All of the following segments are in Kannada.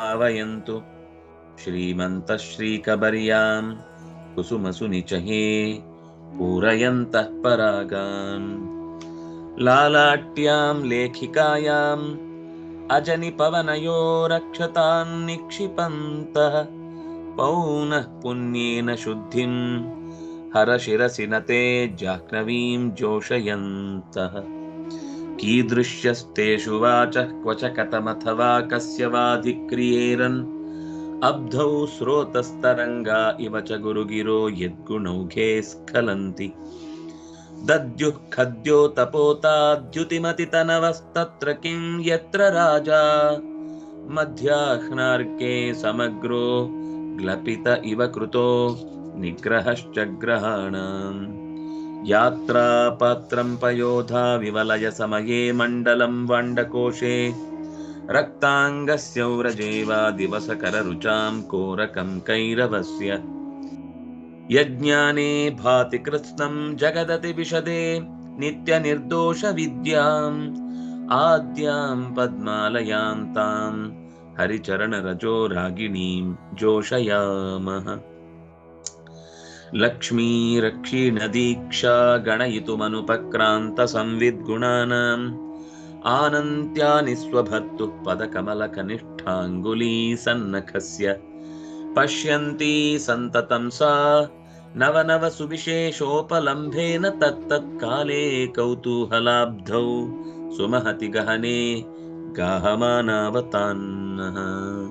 आवयन्तु श्रीमन्तश्रीकबर्याम् कुसुमसुनिचहे पूरयन्तः परागान् लालाट्यां लेखिकायाम् अजनिपवनयो रक्षतान् निक्षिपन्तः। पौनः पुण्येन शुद्धिम् हरशिरसि न ते जाह्नवीं जोषयन्तः कीदृश्यस्तेषु वाचः क्व च कथमथवा कस्य वाधिक्रियेरन् अब्धौ स्रोतस्तरङ्गा इव च गुरुगिरो यद्गुणौघे स्खलन्ति दद्युः खद्यो तपोताद्युतिमतितनवस्तत्र किं यत्र राजा? मध्याह्नार्के समग्रो ग्लपित इव कृतो निग्रहश्च ग्रहाणाम् यात्रापात्रं पयोधा विवलय समये मण्डलं वाण्डकोशे। रक्ताङ्गस्यौरजे वा दिवसकररुचां कोरकं कैरवस्य। यज्ञाने भाति कृत्स्नं जगदति विशदे नित्यनिर्दोषविद्याम्। आद्यां पद्मालयां तां हरिचरणरजो रागिणीं जोषयामः लक्ष्मी गणयितुमनुपक्रान्तसंविद्गुणानाम्। गणयितुमनुपक्रान्त आनन्त्या निः स्वभर्तुः पदकमलकनिष्ठाङ्गुली सन्नखस्य। पश्यन्ती सन्ततं सा नवनवसुविशेषोपलम्भेन तत्तत्काले कौतूहलाब्धौ। सुमहति गहने गाहमानावतान्नः।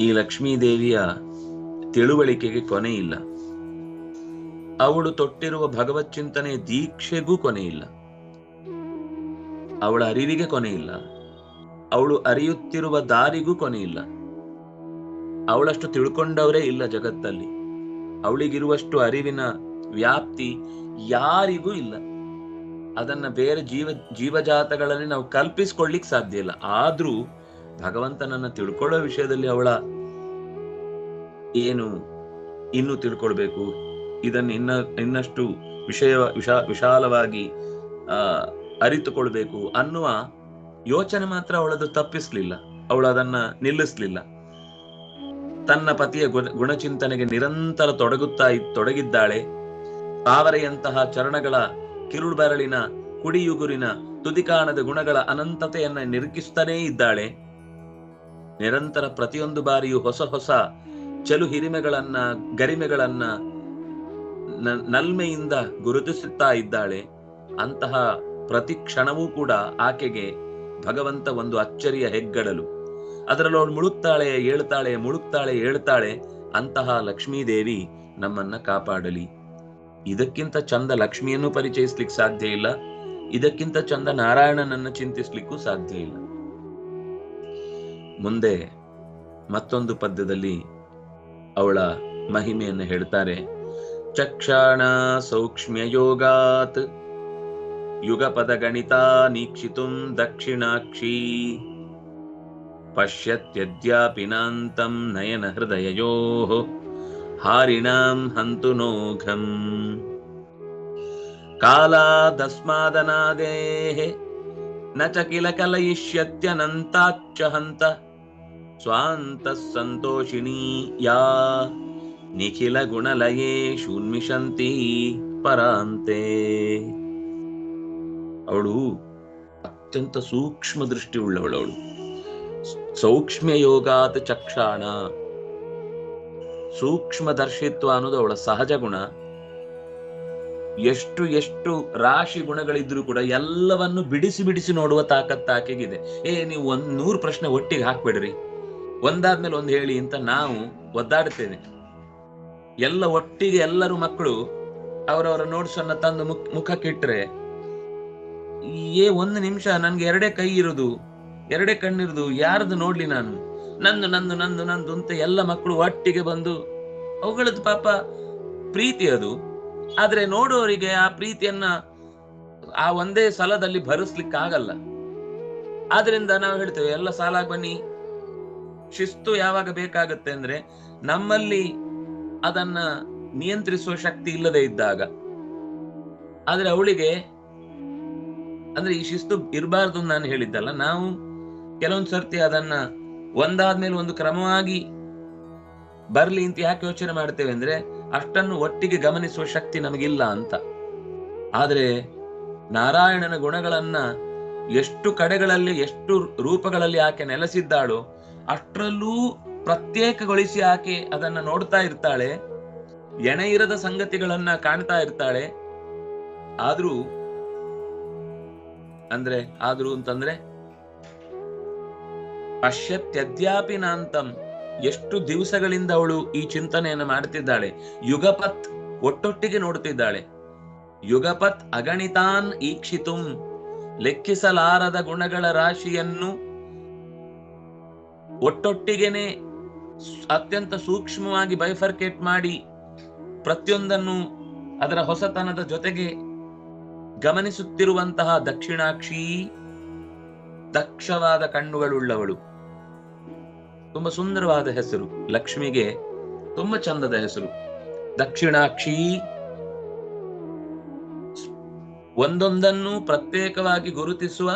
ಈ ಲಕ್ಷ್ಮೀದೇವಿಯ ತಿಳುವಳಿಕೆಗೆ ಕೊನೆ ಇಲ್ಲ. ಅವಳು ತೊಟ್ಟಿರುವ ಭಗವತ್ ಚಿಂತನೆ ದೀಕ್ಷೆಗೂ ಕೊನೆ ಇಲ್ಲ. ಅವಳ ಅರಿವಿಗೆ ಕೊನೆ ಇಲ್ಲ. ಅವಳು ಅರಿಯುತ್ತಿರುವ ದಾರಿಗೂ ಕೊನೆ ಇಲ್ಲ. ಅವಳಷ್ಟು ತಿಳ್ಕೊಂಡವರೇ ಇಲ್ಲ ಜಗತ್ತಲ್ಲಿ. ಅವಳಿಗಿರುವಷ್ಟು ಅರಿವಿನ ವ್ಯಾಪ್ತಿ ಯಾರಿಗೂ ಇಲ್ಲ. ಅದನ್ನ ಬೇರೆ ಜೀವ, ಜೀವಜಾತಗಳಲ್ಲಿ ನಾವು ಕಲ್ಪಿಸ್ಕೊಳ್ಳಿಕ್ ಸಾಧ್ಯ ಇಲ್ಲ. ಆದ್ರೂ ಭಗವಂತನನ್ನ ತಿಳ್ಕೊಳ್ಳೋ ವಿಷಯದಲ್ಲಿ ಅವಳ ಏನು ಇನ್ನು ತಿಳ್ಕೊಳ್ಬೇಕು, ಇದನ್ನು ಇನ್ನ, ಇನ್ನಷ್ಟು ವಿಷಯ ವಿಶಾ ವಿಶಾಲವಾಗಿ, ಆ, ಅರಿತುಕೊಳ್ಬೇಕು ಅನ್ನುವ ಯೋಚನೆ ಮಾತ್ರ ಅವಳದು ತಪ್ಪಿಸ್ಲಿಲ್ಲ. ಅವಳು ಅದನ್ನ ನಿಲ್ಲಿಸ್ಲಿಲ್ಲ. ತನ್ನ ಪತಿಯ ಗುಣ- ಗುಣಚಿಂತನೆಗೆ ನಿರಂತರ ತೊಡಗುತ್ತಾ ತೊಡಗಿದ್ದಾಳೆ. ತಾವರೆಯಂತಹ ಚರಣಗಳ ಕಿರುಳು ಬೆರಳಿನ ಕುಡಿಯುಗುರಿನ, ತುದಿಕಾಣದ ಗುಣಗಳ ಅನಂತತೆಯನ್ನ ನಿರುಗಿಸ್ತಾನೇ ಇದ್ದಾಳೆ. ನಿರಂತರ ಪ್ರತಿಯೊಂದು ಬಾರಿಯೂ ಹೊಸ ಹೊಸ ಚಲು ಹಿರಿಮೆಗಳನ್ನ, ಗರಿಮೆಗಳನ್ನ ನಲ್ಮೆಯಿಂದ ಗುರುತಿಸುತ್ತಾ ಇದ್ದಾಳೆ. ಅಂತಹ ಪ್ರತಿ ಕ್ಷಣವೂ ಕೂಡ ಆಕೆಗೆ ಭಗವಂತ ಒಂದು ಅಚ್ಚರಿಯ ಹೆಗ್ಗಡಲು. ಅದರಲ್ಲಿ ಮುಳುಗ್ತಾಳೆ, ಏಳ್ತಾಳೆ ಮುಳುಗ್ತಾಳೆ, ಏಳ್ತಾಳೆ. ಅಂತಹ ಲಕ್ಷ್ಮೀದೇವಿ ನಮ್ಮನ್ನ ಕಾಪಾಡಲಿ. ಇದಕ್ಕಿಂತ ಚಂದ ಲಕ್ಷ್ಮಿಯನ್ನು ಪರಿಚಯಿಸ್ಲಿಕ್ಕೆ ಸಾಧ್ಯ ಇಲ್ಲ. ಇದಕ್ಕಿಂತ ಚಂದ ನಾರಾಯಣನನ್ನ ಚಿಂತಿಸ್ಲಿಕ್ಕೂ ಸಾಧ್ಯ ಇಲ್ಲ. ಮುಂದೆ ಮತ್ತೊಂದು ಪದ್ಯದಲ್ಲಿ ಅವಳ ಮಹಿಮೆಯನ್ನು ಹೇಳ್ತಾರೆ. ಚಕ್ಷಾಣ ಸೌಕ್ಷ್ಮ್ಯ ಯೋಗಾತ್ ಯುಗಪದ ಗಣಿತ ನೀಕ್ಷಿತುಂ ದಕ್ಷಿಣಾಕ್ಷಿ ಪಶ್ಯತ್ಯದ್ಯಾಪಿನಾಂತಂ ನಯನ ಹೃದಯಯೋ ಹಾರಿಣಾಂ ಹಂತು ನೋಘಂ ಕಾಲಾದಸ್ಮಾದನಾದೇಃ ನ ಚ ಹಂತ ಸ್ವಾಂತಃ ಸಂತೋಷಿಣಿ ಯಾ ನಿಖಿಲ ಗುಣಲಯೇ ಶೂನ್ಮಿಷಂತಿ ಪರಾಂತೆ. ಅವಳು ಅತ್ಯಂತ ಸೂಕ್ಷ್ಮ ದೃಷ್ಟಿ ಉಳ್ಳವಳವಳು ಸೌಕ್ಷ್ಮ್ಯ ಯೋಗಾತ್ ಚಕ್ಷಾಣ. ಸೂಕ್ಷ್ಮ ದರ್ಶಿತ್ವ ಅನ್ನೋದು ಅವಳ ಸಹಜ ಗುಣ. ಎಷ್ಟು ಎಷ್ಟು ರಾಶಿ ಗುಣಗಳಿದ್ರು ಕೂಡ ಎಲ್ಲವನ್ನು ಬಿಡಿಸಿ ಬಿಡಿಸಿ ನೋಡುವ ತಾಕತ್ತು ಆಕೆಗಿದೆ. ಏ, ನೀವು ಒಂದ್ ನೂರು ಪ್ರಶ್ನೆ ಒಟ್ಟಿಗೆ ಹಾಕ್ಬೇಡ್ರಿ. ಒಂದಾದ್ಮೇಲೆ ಒಂದು ಹೇಳಿ ಅಂತ ನಾವು ಒದ್ದಾಡ್ತೇವೆ. ಎಲ್ಲ ಒಟ್ಟಿಗೆ ಎಲ್ಲರೂ ಮಕ್ಕಳು ಅವರವರ ನೋಟ್ಸ್ ಅನ್ನ ತಂದು ಮುಖ ಮುಖಕ್ಕಿಟ್ರೆ, ಏ ಒಂದು ನಿಮಿಷ, ನನ್ಗೆ ಎರಡೇ ಕೈ ಇರುದು, ಎರಡೇ ಕಣ್ಣಿರುದು ಯಾರದು ನೋಡ್ಲಿ ನಾನು? ನಂದು ನಂದು ನಂದು ನಂದು ಅಂತ ಎಲ್ಲ ಮಕ್ಕಳು ಒಟ್ಟಿಗೆ ಬಂದು, ಅವುಗಳದ್ದು ಪಾಪ ಪ್ರೀತಿ ಅದು. ಆದ್ರೆ ನೋಡುವವರಿಗೆ ಆ ಪ್ರೀತಿಯನ್ನ ಆ ಒಂದೇ ಸಲದಲ್ಲಿ ಭರಿಸ್ಲಿಕ್ಕೆ ಆಗಲ್ಲ ಆದ್ರಿಂದ ನಾವು ಹೇಳ್ತೇವೆ, ಎಲ್ಲ ಸಾಲಾಗಿ ಬನ್ನಿ ಶಿಸ್ತು ಯಾವಾಗ ಬೇಕಾಗತ್ತೆ ಅಂದ್ರೆ ನಮ್ಮಲ್ಲಿ ಅದನ್ನ ನಿಯಂತ್ರಿಸುವ ಶಕ್ತಿ ಇಲ್ಲದೆ ಇದ್ದಾಗ. ಆದ್ರೆ ಅವಳಿಗೆ ಅಂದ್ರೆ ಈ ಶಿಸ್ತು ಇರಬಾರ್ದು ನಾನು ಹೇಳಿದ್ದಲ್ಲ, ನಾವು ಕೆಲವೊಂದ್ ಸರ್ತಿ ಅದನ್ನ ಒಂದಾದ್ಮೇಲೆ ಒಂದು ಕ್ರಮವಾಗಿ ಬರ್ಲಿ ಅಂತ ಯಾಕೆ ಯೋಚನೆ ಮಾಡ್ತೇವೆ ಅಂದ್ರೆ ಅಷ್ಟನ್ನು ಒಟ್ಟಿಗೆ ಗಮನಿಸುವ ಶಕ್ತಿ ನಮಗಿಲ್ಲ ಅಂತ. ಆದ್ರೆ ನಾರಾಯಣನ ಗುಣಗಳನ್ನ ಎಷ್ಟು ಕಡೆಗಳಲ್ಲಿ ಎಷ್ಟು ರೂಪಗಳಲ್ಲಿ ಆಕೆ ನೆಲೆಸಿದ್ದಾಳೋ ಅಷ್ಟರಲ್ಲೂ ಪ್ರತ್ಯೇಕಗೊಳಿಸಿ ಆಕೆ ಅದನ್ನ ನೋಡ್ತಾ ಇರ್ತಾಳೆ, ಎಣೆ ಇರದ ಸಂಗತಿಗಳನ್ನ ಕಾಣ್ತಾ ಇರ್ತಾಳೆ. ಆದ್ರೂ, ಅಂದ್ರೆ, ಆದ್ರೂ ಅಂತಂದ್ರೆ ಪಶ್ಯತ್ಯದ್ಯಾಪಿ ನಾಂತಂ ಎಷ್ಟು ದಿವಸಗಳಿಂದ ಅವಳು ಈ ಚಿಂತನೆಯನ್ನು ಮಾಡ್ತಿದ್ದಾಳೆ. ಯುಗಪತ್ ಒಟ್ಟೊಟ್ಟಿಗೆ ನೋಡ್ತಿದ್ದಾಳೆ. ಯುಗಪತ್ ಅಗಣಿತಾನ್ ಈಕ್ಷಿತುಂ, ಲೆಕ್ಕಿಸಲಾರದ ಗುಣಗಳ ರಾಶಿಯನ್ನು ಒಟ್ಟೊಟ್ಟಿಗೆನೆ ಅತ್ಯಂತ ಸೂಕ್ಷ್ಮವಾಗಿ ಬೈಫರ್ಕೇಟ್ ಮಾಡಿ ಪ್ರತಿಯೊಂದನ್ನು ಅದರ ಹೊಸತನದ ಜೊತೆಗೆ ಗಮನಿಸುತ್ತಿರುವಂತಹ ದಕ್ಷಿಣಾಕ್ಷಿ ದಕ್ಷವಾದ ಕಣ್ಣುಗಳುಳ್ಳವಳು. ತುಂಬಾ ಸುಂದರವಾದ ಹೆಸರು. ಲಕ್ಷ್ಮಿಗೆ ತುಂಬಾ ಚಂದದ ಹೆಸರು. ದಕ್ಷಿಣಾಕ್ಷಿ ಒಂದೊಂದನ್ನು ಪ್ರತ್ಯೇಕವಾಗಿ ಗುರುತಿಸುವ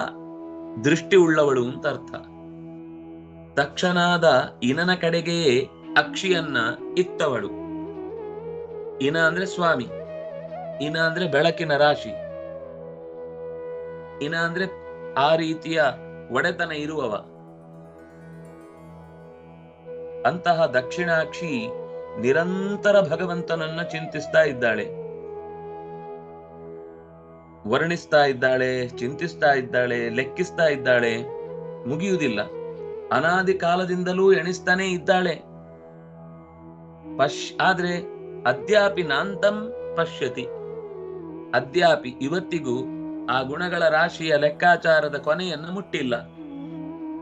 ದೃಷ್ಟಿ ಉಳ್ಳವಳು ಅಂತ ಅರ್ಥ. ತಕ್ಷಣಾದ ಇನನ ಕಡೆಗೆಯೇ ಅಕ್ಷಿಯನ್ನ ಇತ್ತವಳು. ಇನ ಅಂದ್ರೆ ಸ್ವಾಮಿ, ಇನ ಅಂದ್ರೆ ಬೆಳಕಿನ ರಾಶಿ. ಇನ ಅಂದ್ರೆ ಆ ರೀತಿಯ ಒಡೆತನ ಇರುವವ. ಅಂತಹ ದಕ್ಷಿಣಾಕ್ಷಿ ನಿರಂತರ ಭಗವಂತನನ್ನ ಚಿಂತಿಸ್ತಾ ಇದ್ದಾಳೆ. ವರ್ಣಿಸ್ತಾ ಇದ್ದಾಳೆ, ಚಿಂತಿಸ್ತಾ ಇದ್ದಾಳೆ, ಲೆಕ್ಕಿಸ್ತಾ ಇದ್ದಾಳೆ, ಮುಗಿಯುವುದಿಲ್ಲ. ಅನಾದಿ ಕಾಲದಿಂದಲೂ ಎಣಿಸ್ತಾನೆ ಇದ್ದಾಳೆ. ಪಶ್ ಆದ್ರೆ ಅದ್ಯಾಪಿ ನಾಂತಂ ಪಶ್ಯತಿ. ಅದ್ಯಾಪಿ ಇವತ್ತಿಗೂ ಆ ಗುಣಗಳ ರಾಶಿಯ ಲೆಕ್ಕಾಚಾರದ ಕೊನೆಯನ್ನು ಮುಟ್ಟಿಲ್ಲ.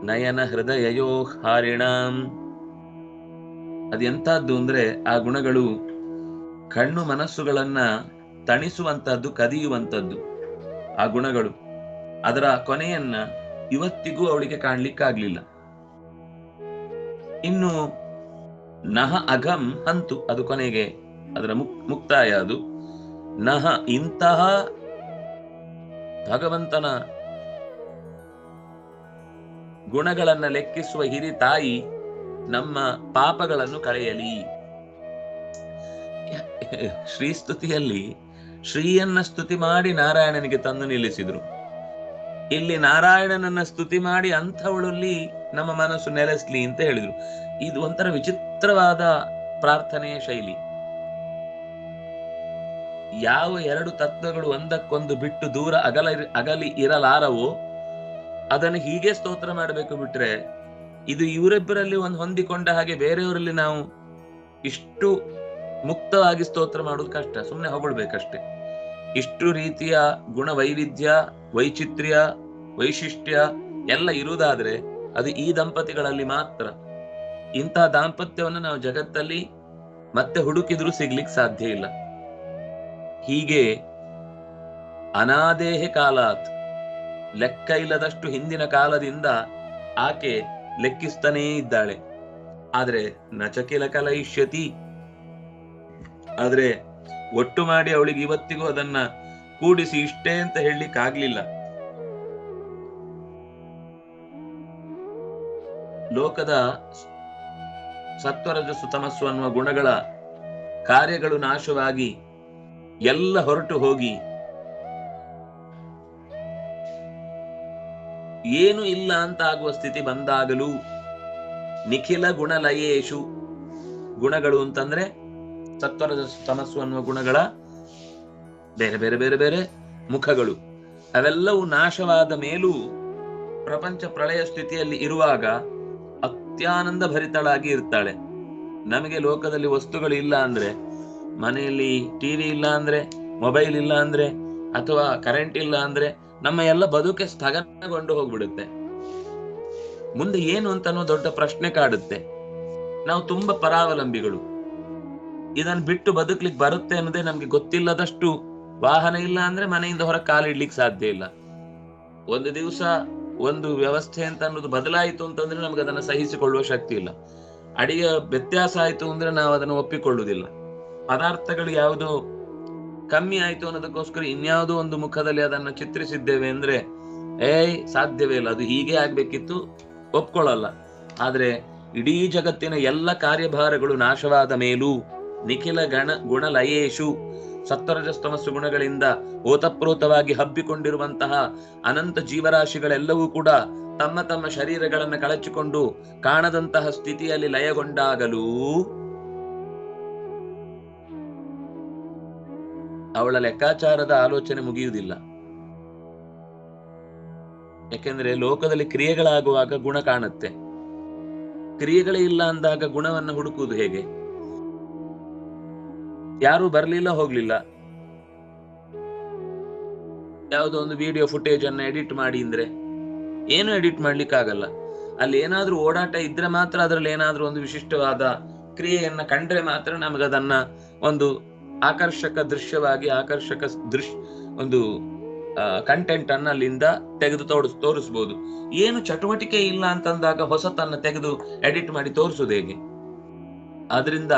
ನಯನ ಹೃದಯಯೋ ಹಾರಿಣಾಂ. ಅದೆಂಥದ್ದು ಅಂದ್ರೆ ಆ ಗುಣಗಳು ಕಣ್ಣು ಮನಸ್ಸುಗಳನ್ನ ತಣಿಸುವಂತದ್ದು ಕದಿಯುವಂತದ್ದು ಆ ಗುಣಗಳು ಅದರ ಕೊನೆಯನ್ನ ಇವತ್ತಿಗೂ ಅವಳಿಗೆ ಕಾಣ್ಲಿಕ್ಕಾಗ್ಲಿಲ್ಲ. ಇನ್ನು ನಹ ಅಘಂ ಹಂತು ಅದು ಕೊನೆಗೆ ಅದರ ಮುಕ್ ಮುಕ್ತಾಯ ಅದು. ನಹ ಇಂತಹ ಭಗವಂತನ ಗುಣಗಳನ್ನ ಲೆಕ್ಕಿಸುವ ಹಿರಿ ತಾಯಿ ನಮ್ಮ ಪಾಪಗಳನ್ನು ಕಳೆಯಲಿ. ಶ್ರೀ ಸ್ತುತಿಯಲ್ಲಿ ಶ್ರೀಯನ್ನ ಸ್ತುತಿ ಮಾಡಿ ನಾರಾಯಣನಿಗೆ ತಂದು ನಿಲ್ಲಿಸಿದ್ರು. ಇಲ್ಲಿ ನಾರಾಯಣನನ್ನ ಸ್ತುತಿ ಮಾಡಿ ಅಂಥವಳಲ್ಲಿ ನಮ್ಮ ಮನಸ್ಸು ನೆಲೆಸ್ಲಿ ಅಂತ ಹೇಳಿದ್ರು. ಇದು ಒಂಥರ ವಿಚಿತ್ರವಾದ ಪ್ರಾರ್ಥನೆಯ ಶೈಲಿ. ಯಾವ ಎರಡು ತತ್ವಗಳು ಒಂದಕ್ಕೊಂದು ಬಿಟ್ಟು ದೂರ ಅಗಲ ಅಗಲಿ ಇರಲಾರವೋ, ಅದನ್ನು ಹೀಗೆ ಸ್ತೋತ್ರ ಮಾಡಬೇಕು ಬಿಟ್ರೆ, ಇದು ಇವರಿಬ್ಬರಲ್ಲಿ ಒಂದು ಹೊಂದಿಕೊಂಡ ಹಾಗೆ ಬೇರೆಯವರಲ್ಲಿ ನಾವು ಇಷ್ಟು ಮುಕ್ತವಾಗಿ ಸ್ತೋತ್ರ ಮಾಡೋದು ಕಷ್ಟ. ಸುಮ್ಮನೆ ಹೊಗಳ್ಬೇಕಷ್ಟೆ. ಇಷ್ಟು ರೀತಿಯ ಗುಣ ವೈವಿಧ್ಯ ವೈಚಿತ್ರ್ಯ, ವೈಶಿಷ್ಟ್ಯ ಎಲ್ಲ ಇರುವುದಾದ್ರೆ ಅದು ಈ ದಂಪತಿಗಳಲ್ಲಿ ಮಾತ್ರ. ಇಂತಹ ದಾಂಪತ್ಯವನ್ನು ನಾವು ಜಗತ್ತಲ್ಲಿ ಮತ್ತೆ ಹುಡುಕಿದ್ರೂ ಸಿಗ್ಲಿಕ್ಕೆ ಸಾಧ್ಯ ಇಲ್ಲ. ಹೀಗೆ ಅನಾದೇಹ ಕಾಲಾತ್, ಲೆಕ್ಕ ಇಲ್ಲದಷ್ಟು ಹಿಂದಿನ ಕಾಲದಿಂದ ಆಕೆ ಲೆಕ್ಕಿಸ್ತಾನೇ ಇದ್ದಾಳೆ. ಆದ್ರೆ ನಚಕಿಲ ಕಲಯಿಷ್ಯತಿ ಆದ್ರೆ ಒಟ್ಟು ಮಾಡಿ ಅವಳಿಗೆ ಇವತ್ತಿಗೂ ಅದನ್ನ ಕೂಡಿಸಿ ಇಷ್ಟೇ ಅಂತ ಹೇಳಲಿಕ್ಕೆ ಆಗ್ಲಿಲ್ಲ ಲೋಕದ ಸತ್ವರಜಸ್ಸು ಸುತಮಸ್ಸು ಅನ್ನುವ ಗುಣಗಳ ಕಾರ್ಯಗಳು ನಾಶವಾಗಿ ಎಲ್ಲ ಹೊರಟು ಹೋಗಿ ಏನು ಇಲ್ಲ ಅಂತ ಆಗುವ ಸ್ಥಿತಿ ಬಂದಾಗಲೂ ನಿಖಿಲ ಗುಣಲಯೇಶು ಗುಣಗಳು ಅಂತಂದ್ರೆ ಸತ್ವರಜ ತಮಸ್ಸು ಅನ್ನುವ ಗುಣಗಳ ಬೇರೆ ಬೇರೆ ಬೇರೆ ಬೇರೆ ಮುಖಗಳು. ಅವೆಲ್ಲವೂ ನಾಶವಾದ ಮೇಲೂ ಪ್ರಪಂಚ ಪ್ರಳಯ ಸ್ಥಿತಿಯಲ್ಲಿ ಇರುವಾಗ ಅತ್ಯಾನಂದ ಭರಿತಳಾಗಿ ಇರ್ತಾಳೆ. ನಮಗೆ ಲೋಕದಲ್ಲಿ ವಸ್ತುಗಳು ಇಲ್ಲ ಅಂದ್ರೆ, ಮನೆಯಲ್ಲಿ ಟಿವಿ ಇಲ್ಲ ಅಂದ್ರೆ ಮೊಬೈಲ್ ಇಲ್ಲ ಅಂದ್ರೆ, ಅಥವಾ ಕರೆಂಟ್ ಇಲ್ಲ ಅಂದ್ರೆ, ನಮ್ಮ ಎಲ್ಲ ಬದುಕೆ ಸ್ಥಗನಗೊಂಡು ಹೋಗ್ಬಿಡುತ್ತೆ. ಮುಂದೆ ಏನು ಅಂತ ದೊಡ್ಡ ಪ್ರಶ್ನೆ ಕಾಡುತ್ತೆ. ನಾವು ತುಂಬಾ ಪರಾವಲಂಬಿಗಳು. ಇದನ್ನ ಬಿಟ್ಟು ಬದುಕ್ಲಿಕ್ಕೆ ಬರುತ್ತೆ ಅನ್ನೋದೇ ನಮ್ಗೆ ಗೊತ್ತಿಲ್ಲದಷ್ಟು ವಾಹನ ಇಲ್ಲ ಅಂದ್ರೆ ಮನೆಯಿಂದ ಹೊರ ಕಾಲಿಡ್ಲಿಕ್ಕೆ ಸಾಧ್ಯ ಇಲ್ಲ. ಒಂದು ದಿವಸ ಒಂದು ವ್ಯವಸ್ಥೆ ಅಂತ ಅನ್ನೋದು ಬದಲಾಯಿತು ಅಂತಂದ್ರೆ ನಮ್ಗೆ ಅದನ್ನ ಸಹಿಸಿಕೊಳ್ಳುವ ಶಕ್ತಿ ಇಲ್ಲ. ಅಡಿಗೆ ವ್ಯತ್ಯಾಸ ಆಯ್ತು ಅಂದ್ರೆ ನಾವು ಅದನ್ನು ಒಪ್ಪಿಕೊಳ್ಳುವುದಿಲ್ಲ. ಪದಾರ್ಥಗಳು ಯಾವುದು ಕಮ್ಮಿ ಆಯ್ತು ಅನ್ನೋದಕ್ಕೋಸ್ಕರ ಇನ್ಯಾವುದೋ ಒಂದು ಮುಖದಲ್ಲಿ ಅದನ್ನ ಚಿತ್ರಿಸಿದ್ದೇವೆ ಅಂದ್ರೆ, ಏಯ್, ಸಾಧ್ಯವೇ ಇಲ್ಲ. ಅದು ಹೀಗೆ ಆಗ್ಬೇಕಿತ್ತು, ಒಪ್ಕೊಳ್ಳಲ್ಲ. ಆದ್ರೆ ಇಡೀ ಜಗತ್ತಿನ ಎಲ್ಲ ಕಾರ್ಯಭಾರಗಳು ನಾಶವಾದ ಮೇಲೂ ನಿಖಿಲ ಗಣ ಗುಣಲಯೇಶು ಸತ್ವರಜಸ್ತಮಸ್ಸು ಗುಣಗಳಿಂದ ಓತಪ್ರೋತವಾಗಿ ಹಬ್ಬಿಕೊಂಡಿರುವಂತಹ ಅನಂತ ಜೀವರಾಶಿಗಳೆಲ್ಲವೂ ಕೂಡ ತಮ್ಮ ತಮ್ಮ ಶರೀರಗಳನ್ನು ಕಳಚಿಕೊಂಡು ಕಾಣದಂತಹ ಸ್ಥಿತಿಯಲ್ಲಿ ಲಯಗೊಂಡಾಗಲೂ ಅವಳ ಲೆಕ್ಕಾಚಾರದ ಆಲೋಚನೆ ಮುಗಿಯುವುದಿಲ್ಲ. ಯಾಕೆಂದ್ರೆ ಲೋಕದಲ್ಲಿ ಕ್ರಿಯೆಗಳಾಗುವಾಗ ಗುಣ ಕಾಣುತ್ತೆ. ಕ್ರಿಯೆಗಳೇ ಇಲ್ಲ ಅಂದಾಗ ಗುಣವನ್ನು ಹುಡುಕುವುದು ಹೇಗೆ? ಯಾರು ಬರ್ಲಿಲ್ಲ, ಹೋಗ್ಲಿಲ್ಲ. ಯಾವುದೋ ಒಂದು ವಿಡಿಯೋ ಫುಟೇಜ್ ಅನ್ನ ಎಡಿಟ್ ಮಾಡಿ ಅಂದ್ರೆ ಏನು ಎಡಿಟ್ ಮಾಡ್ಲಿಕ್ಕೆ ಆಗಲ್ಲ ಅಲ್ಲಿ ಏನಾದ್ರೂ ಓಡಾಟ ಇದ್ರೆ ಮಾತ್ರ ಅದರಲ್ಲಿ ಏನಾದ್ರೂ ಒಂದು ವಿಶಿಷ್ಟವಾದ ಕ್ರಿಯೆಯನ್ನ ಕಂಡ್ರೆ ಮಾತ್ರ ನಮಗೆ ಅದನ್ನ ಒಂದು ಆಕರ್ಷಕ ದೃಶ್ಯವಾಗಿ, ಆಕರ್ಷಕ ದೃಶ್ಯ ಒಂದು ಕಂಟೆಂಟ್ ಅನ್ನ ಅಲ್ಲಿಂದ ತೆಗೆದು ತೋರಿಸ್ ತೋರಿಸ್ಬೋದು. ಏನು ಚಟುವಟಿಕೆ ಇಲ್ಲ ಅಂತಂದಾಗ ಹೊಸತನ್ನ ತೆಗೆದು ಎಡಿಟ್ ಮಾಡಿ ತೋರಿಸೋದು ಹೇಗೆ? ಅದರಿಂದ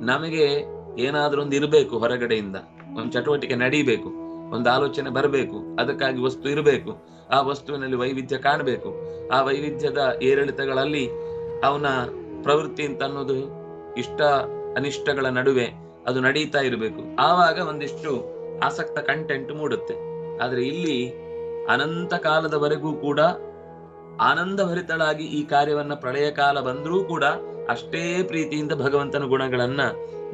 ನಮಗೆ ಏನಾದ್ರೂ ಒಂದು ಇರಬೇಕು ಹೊರಗಡೆಯಿಂದ, ಒಂದು ಚಟುವಟಿಕೆ ನಡೀಬೇಕು, ಒಂದು ಆಲೋಚನೆ ಬರಬೇಕು, ಅದಕ್ಕಾಗಿ ವಸ್ತು ಇರಬೇಕು, ಆ ವಸ್ತುವಿನಲ್ಲಿ ವೈವಿಧ್ಯ ಕಾಣಬೇಕು, ಆ ವೈವಿಧ್ಯದ ಏರಿಳಿತಗಳಲ್ಲಿ ಅವನ ಪ್ರವೃತ್ತಿ ಅಂತ ಅನ್ನೋದು ಇಷ್ಟ ಅನಿಷ್ಟಗಳ ನಡುವೆ ಅದು ನಡೀತಾ ಇರಬೇಕು. ಆವಾಗ ಒಂದಿಷ್ಟು ಆಸಕ್ತ ಕಂಟೆಂಟ್ ಮೂಡುತ್ತೆ. ಆದ್ರೆ ಇಲ್ಲಿ ಅನಂತ ಕಾಲದವರೆಗೂ ಕೂಡ ಆನಂದಭರಿತಳಾಗಿ ಈ ಕಾರ್ಯವನ್ನ ಪ್ರಳಯ ಕಾಲ ಬಂದರೂ ಕೂಡ ಅಷ್ಟೇ ಪ್ರೀತಿಯಿಂದ ಭಗವಂತನ ಗುಣಗಳನ್ನ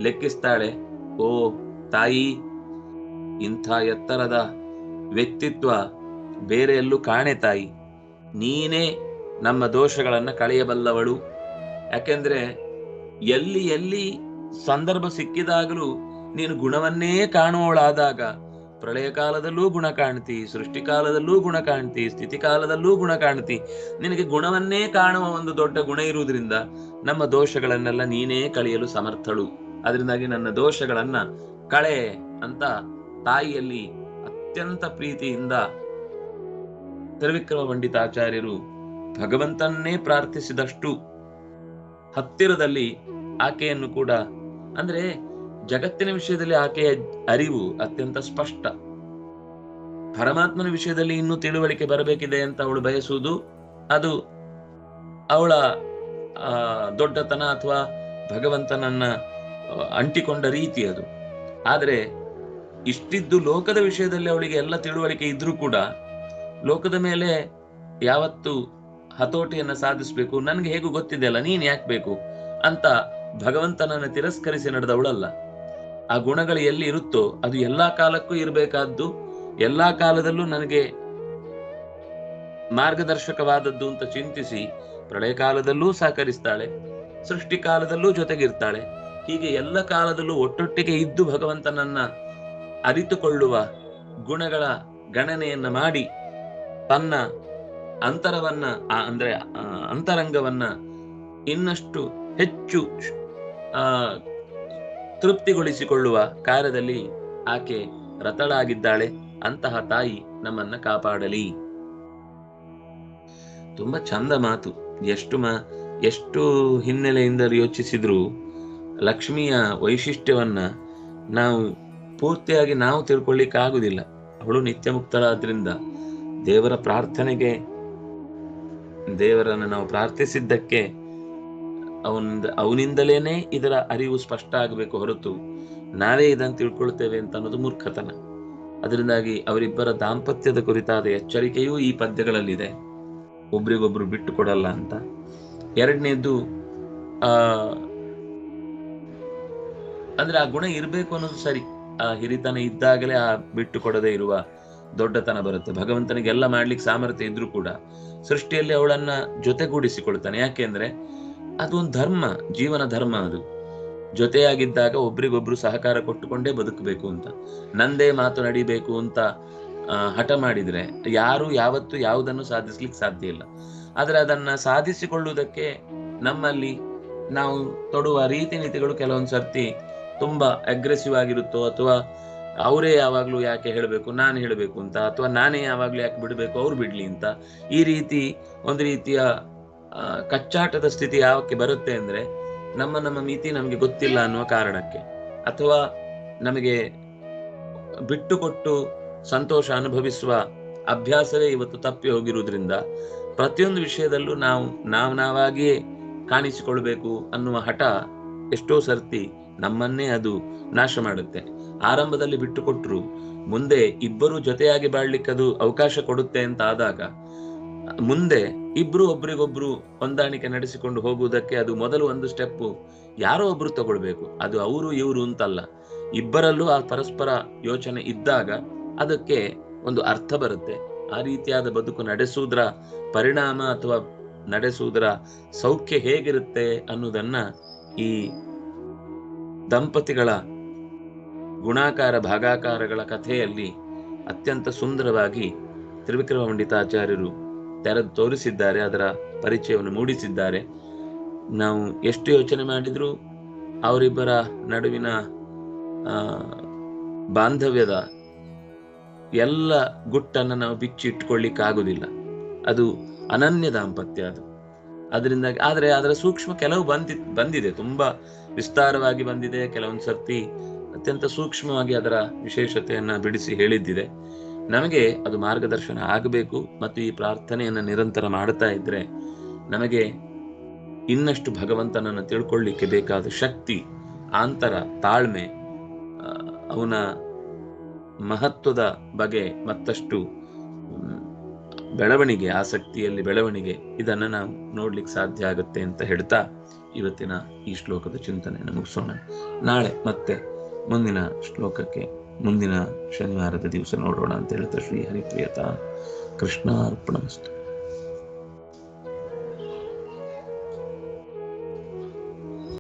ಲೆಕ್ಕಿಸ್ತಾಳೆ. ಓ, ತಾಯಿ, ಇಂಥ ಎತ್ತರದ ವ್ಯಕ್ತಿತ್ವ ಬೇರೆ ಎಲ್ಲೂ ಕಾಣೆ ತಾಯಿ. ನೀನೇ ನಮ್ಮ ದೋಷಗಳನ್ನ ಕಳೆಯಬಲ್ಲವಳು. ಯಾಕೆಂದ್ರೆ ಎಲ್ಲಿ ಎಲ್ಲಿ ಸಂದರ್ಭ ಸಿಕ್ಕಿದಾಗಲೂ ನೀನು ಗುಣವನ್ನೇ ಕಾಣುವವಳಾದಾಗ ಪ್ರಳಯ ಕಾಲದಲ್ಲೂ ಗುಣ ಕಾಣ್ತಿ, ಸೃಷ್ಟಿ ಕಾಲದಲ್ಲೂ ಗುಣ ಕಾಣ್ತಿ, ಸ್ಥಿತಿ ಕಾಲದಲ್ಲೂ ಗುಣ ಕಾಣ್ತಿ. ನಿನಗೆ ಗುಣವನ್ನೇ ಕಾಣುವ ಒಂದು ದೊಡ್ಡ ಗುಣ ಇರುವುದರಿಂದ ನಮ್ಮ ದೋಷಗಳನ್ನೆಲ್ಲ ನೀನೇ ಕಳೆಯಲು ಸಮರ್ಥಳು. ಅದರಿಂದಾಗಿ ನನ್ನ ದೋಷಗಳನ್ನ ಕಳೆ ಅಂತ ತಾಯಿಯಲ್ಲಿ ಅತ್ಯಂತ ಪ್ರೀತಿಯಿಂದ ತ್ರಿವಿಕ್ರಮ ಪಂಡಿತಾಚಾರ್ಯರು ಭಗವಂತನ್ನೇ ಪ್ರಾರ್ಥಿಸಿದಷ್ಟು ಹತ್ತಿರದಲ್ಲಿ ಆಕೆಯನ್ನು ಕೂಡ, ಅಂದ್ರೆ ಜಗತ್ತಿನ ವಿಷಯದಲ್ಲಿ ಆಕೆಯ ಅರಿವು ಅತ್ಯಂತ ಸ್ಪಷ್ಟ. ಪರಮಾತ್ಮನ ವಿಷಯದಲ್ಲಿ ಇನ್ನೂ ತಿಳುವಳಿಕೆ ಬರಬೇಕಿದೆ ಅಂತ ಅವಳು ಬಯಸುವುದು ಅದು ಅವಳ ದೊಡ್ಡತನ ಅಥವಾ ಭಗವಂತನನ್ನ ಅಂಟಿಕೊಂಡ ರೀತಿ ಅದು. ಆದರೆ, ಇಷ್ಟಿದ್ದು ಲೋಕದ ವಿಷಯದಲ್ಲಿ ಅವಳಿಗೆ ಎಲ್ಲ ತಿಳುವಳಿಕೆ ಇದ್ರೂ ಕೂಡ, ಲೋಕದ ಮೇಲೆ ಯಾವತ್ತು ಹತೋಟಿಯನ್ನು ಸಾಧಿಸಬೇಕು, ನನ್ಗೆ ಹೇಗೂ ಗೊತ್ತಿದೆ ಅಲ್ಲ, ನೀನ್ ಯಾಕೆ ಬೇಕು ಅಂತ ಭಗವಂತನನ್ನ ತಿರಸ್ಕರಿಸಿ ನಡೆದವಳಲ್ಲ. ಆ ಗುಣಗಳು ಎಲ್ಲಿ ಇರುತ್ತೋ, ಅದು ಎಲ್ಲಾ ಕಾಲಕ್ಕೂ ಇರಬೇಕಾದ್ದು, ಎಲ್ಲಾ ಕಾಲದಲ್ಲೂ ನನಗೆ ಮಾರ್ಗದರ್ಶಕವಾದದ್ದು ಅಂತ ಚಿಂತಿಸಿ ಪ್ರಳಯ ಕಾಲದಲ್ಲೂ ಸಹಕರಿಸ್ತಾಳೆ, ಸೃಷ್ಟಿ ಕಾಲದಲ್ಲೂ ಜೊತೆಗಿರ್ತಾಳೆ. ಹೀಗೆ ಎಲ್ಲ ಕಾಲದಲ್ಲೂ ಒಟ್ಟೊಟ್ಟಿಗೆ ಇದ್ದು ಭಗವಂತನನ್ನ ಅರಿತುಕೊಳ್ಳುವ ಗುಣಗಳ ಗಣನೆಯನ್ನ ಮಾಡಿ, ತನ್ನ ಅಂತರವನ್ನ ಅಂದ್ರೆ ಅಂತರಂಗವನ್ನ ಇನ್ನಷ್ಟು ಹೆಚ್ಚು ಆ, ತೃಪ್ತಿಗೊಳಿಸಿಕೊಳ್ಳುವ ಕಾರ್ಯದಲ್ಲಿ ಆಕೆ ರತಳಾಗಿದ್ದಾಳೆ. ಅಂತಹ ತಾಯಿ ನಮ್ಮನ್ನ ಕಾಪಾಡಲಿ. ತುಂಬಾ ಚಂದ ಮಾತು. ಎಷ್ಟು ಮ, ಎಷ್ಟು ಹಿನ್ನೆಲೆಯಿಂದ ಯೋಚಿಸಿದ್ರು ಲಕ್ಷ್ಮಿಯ ವೈಶಿಷ್ಟ್ಯವನ್ನ ನಾವು ಪೂರ್ತಿಯಾಗಿ ನಾವು ತಿಳ್ಕೊಳ್ಳಿಕ್ಕೆ ಆಗುದಿಲ್ಲ. ಅವಳು ನಿತ್ಯ ಮುಕ್ತಳಾದ್ರಿಂದ ದೇವರ ಪ್ರಾರ್ಥನೆಗೆ, ದೇವರನ್ನು ನಾವು ಪ್ರಾರ್ಥಿಸಿದ್ದಕ್ಕೆ ಅವನಿಂದ, ಅವನಿಂದಲೇನೆ ಇದರ ಅರಿವು ಸ್ಪಷ್ಟ ಆಗಬೇಕು ಹೊರತು ನಾವೇ ಇದನ್ನು ತಿಳ್ಕೊಳ್ತೇವೆ ಅಂತ ಅನ್ನೋದು ಮೂರ್ಖತನ. ಅದರಿಂದಾಗಿ ಅವರಿಬ್ಬರ ದಾಂಪತ್ಯದ ಕುರಿತಾದ ಎಚ್ಚರಿಕೆಯೂ ಈ ಪದ್ಯಗಳಲ್ಲಿದೆ. ಒಬ್ರಿಗೊಬ್ರು ಬಿಟ್ಟು ಕೊಡಲ್ಲ ಅಂತ. ಎರಡನೇದು, ಆ, ಅಂದ್ರೆ ಆ ಗುಣ ಇರಬೇಕು ಅನ್ನೋದು ಸರಿ. ಆ ಹಿರಿತನ ಇದ್ದಾಗಲೇ ಆ ಬಿಟ್ಟು ಕೊಡದೆ ಇರುವ ದೊಡ್ಡತನ ಬರುತ್ತೆ. ಭಗವಂತನಿಗೆ ಎಲ್ಲ ಮಾಡ್ಲಿಕ್ಕೆ ಸಾಮರ್ಥ್ಯ ಇದ್ರೂ ಕೂಡ ಸೃಷ್ಟಿಯಲ್ಲಿ ಅವಳನ್ನ ಜೊತೆಗೂಡಿಸಿಕೊಳ್ತಾನೆ. ಯಾಕೆಂದ್ರೆ ಅದು ಒಂದು ಧರ್ಮ, ಜೀವನ ಧರ್ಮ ಅದು. ಜೊತೆಯಾಗಿದ್ದಾಗ ಒಬ್ರಿಗೊಬ್ರು ಸಹಕಾರ ಕೊಟ್ಟುಕೊಂಡೇ ಬದುಕಬೇಕು ಅಂತ. ನಂದೇ ಮಾತು ನಡಿಬೇಕು ಅಂತ ಹಠ ಮಾಡಿದ್ರೆ ಯಾರು ಯಾವತ್ತು ಯಾವುದನ್ನು ಸಾಧಿಸ್ಲಿಕ್ಕೆ ಸಾಧ್ಯ ಇಲ್ಲ. ಆದರೆ ಅದನ್ನ ಸಾಧಿಸಿಕೊಳ್ಳುವುದಕ್ಕೆ ನಮ್ಮಲ್ಲಿ ನಾವು ತೊಡುವ ರೀತಿ ನೀತಿಗಳು ಕೆಲವೊಂದು ಸರ್ತಿ ತುಂಬಾ ಅಗ್ರೆಸಿವ್ ಆಗಿರುತ್ತೋ ಅಥವಾ ಅವರೇ ಯಾವಾಗ್ಲೂ ಯಾಕೆ ಹೇಳಬೇಕು, ನಾನು ಹೇಳಬೇಕು ಅಂತ, ಅಥವಾ ನಾನೇ ಯಾವಾಗ್ಲೂ ಯಾಕೆ ಬಿಡಬೇಕು, ಅವ್ರು ಬಿಡ್ಲಿ ಅಂತ ಈ ರೀತಿ ಒಂದು ರೀತಿಯ ಕಚ್ಚಾಟದ ಸ್ಥಿತಿ ಯಾವಕ್ಕೆ ಬರುತ್ತೆ ಅಂದ್ರೆ ನಮ್ಮ ನಮ್ಮ ಮಿತಿ ನಮಗೆ ಗೊತ್ತಿಲ್ಲ ಅನ್ನುವ ಕಾರಣಕ್ಕೆ. ಅಥವಾ ನಮಗೆ ಬಿಟ್ಟು ಕೊಟ್ಟು ಸಂತೋಷ ಅನುಭವಿಸುವ ಅಭ್ಯಾಸವೇ ಇವತ್ತು ತಪ್ಪಿ ಹೋಗಿರುವುದರಿಂದ ಪ್ರತಿಯೊಂದು ವಿಷಯದಲ್ಲೂ ನಾವು ನಾವು ನಾವಾಗಿಯೇ ಕಾಣಿಸಿಕೊಳ್ಬೇಕು ಅನ್ನುವ ಹಠ ಎಷ್ಟೋ ಸರ್ತಿ ನಮ್ಮನ್ನೇ ಅದು ನಾಶ ಮಾಡುತ್ತೆ. ಆರಂಭದಲ್ಲಿ ಬಿಟ್ಟುಕೊಟ್ರು, ಮುಂದೆ ಇಬ್ಬರು ಜೊತೆಯಾಗಿ ಬಾಳ್ಲಿಕ್ಕೆ ಅದು ಅವಕಾಶ ಕೊಡುತ್ತೆ ಅಂತ ಆದಾಗ ಮುಂದೆ ಇಬ್ರು ಒಬ್ರಿಗೊಬ್ರು ಹೊಂದಾಣಿಕೆ ನಡೆಸಿಕೊಂಡು ಹೋಗುವುದಕ್ಕೆ ಅದು ಮೊದಲು ಒಂದು ಸ್ಟೆಪ್ ಯಾರೋ ಒಬ್ರು ತಗೊಳ್ಬೇಕು. ಅದು ಅವರು, ಇವರು ಅಂತಲ್ಲ. ಇಬ್ಬರಲ್ಲೂ ಆ ಪರಸ್ಪರ ಯೋಚನೆ ಇದ್ದಾಗ ಅದಕ್ಕೆ ಒಂದು ಅರ್ಥ ಬರುತ್ತೆ. ಆ ರೀತಿಯಾದ ಬದುಕು ನಡೆಸುವುದರ ಪರಿಣಾಮ ಅಥವಾ ನಡೆಸುವುದರ ಸೌಖ್ಯ ಹೇಗಿರುತ್ತೆ ಅನ್ನೋದನ್ನ ಈ ದಂಪತಿಗಳ ಗುಣಾಕಾರ, ಭಾಗಾಕಾರಗಳ ಕಥೆಯಲ್ಲಿ ಅತ್ಯಂತ ಸುಂದರವಾಗಿ ತ್ರಿವಿಕ್ರಮ ಪಂಡಿತಾಚಾರ್ಯರು ತೆರೆದು ತೋರಿಸಿದ್ದಾರೆ, ಅದರ ಪರಿಚಯವನ್ನು ಮೂಡಿಸಿದ್ದಾರೆ. ನಾವು ಎಷ್ಟು ಯೋಚನೆ ಮಾಡಿದರೂ ಅವರಿಬ್ಬರ ನಡುವಿನ ಬಾಂಧವ್ಯದ ಎಲ್ಲ ಗುಟ್ಟನ್ನು ನಾವು ಬಿಚ್ಚಿ ಇಟ್ಕೊಳ್ಳಿಕ್ಕಾಗುದಿಲ್ಲ. ಅದು ಅನನ್ಯ ದಾಂಪತ್ಯ ಅದು. ಅದರಿಂದ ಆದರೆ ಅದರ ಸೂಕ್ಷ್ಮ ಕೆಲವು ಬಂದಿ, ಬಂದಿದೆ, ತುಂಬಾ ವಿಸ್ತಾರವಾಗಿ ಬಂದಿದೆ, ಕೆಲವೊಂದು ಸರ್ತಿ ಅತ್ಯಂತ ಸೂಕ್ಷ್ಮವಾಗಿ ಅದರ ವಿಶೇಷತೆಯನ್ನು ಬಿಡಿಸಿ ಹೇಳಿದ್ದಿದೆ. ನಮಗೆ ಅದು ಮಾರ್ಗದರ್ಶನ ಆಗಬೇಕು ಮತ್ತು ಈ ಪ್ರಾರ್ಥನೆಯನ್ನ ನಿರಂತರ ಮಾಡ್ತಾ ಇದ್ರೆ ನಮಗೆ ಇನ್ನಷ್ಟು ಭಗವಂತನನ್ನು ತಿಳ್ಕೊಳ್ಳಿಕ್ಕೆ ಬೇಕಾದ ಶಕ್ತಿ, ಆಂತರ, ತಾಳ್ಮೆ ಅವನ ಮಹತ್ವದ ಬಗ್ಗೆ ಮತ್ತಷ್ಟು ಬೆಳವಣಿಗೆ, ಆಸಕ್ತಿಯಲ್ಲಿ ಬೆಳವಣಿಗೆ ಇದನ್ನು ನಾವು ನೋಡ್ಲಿಕ್ಕೆ ಸಾಧ್ಯ ಆಗುತ್ತೆ ಅಂತ ಹೇಳ್ತಾ ಇವತ್ತಿನ ಈ ಶ್ಲೋಕದ ಚಿಂತನೆಯನ್ನು ಮುಗಿಸೋಣ. ನಾಳೆ ಮತ್ತೆ ಮುಂದಿನ ಶ್ಲೋಕಕ್ಕೆ, ಮುಂದಿನ ಶನಿವಾರದ ದಿವಸ ನೋಡೋಣ ಅಂತ ಹೇಳ್ತಾ ಶ್ರೀ ಹರಿಪ್ರಿಯತ ಕೃಷ್ಣ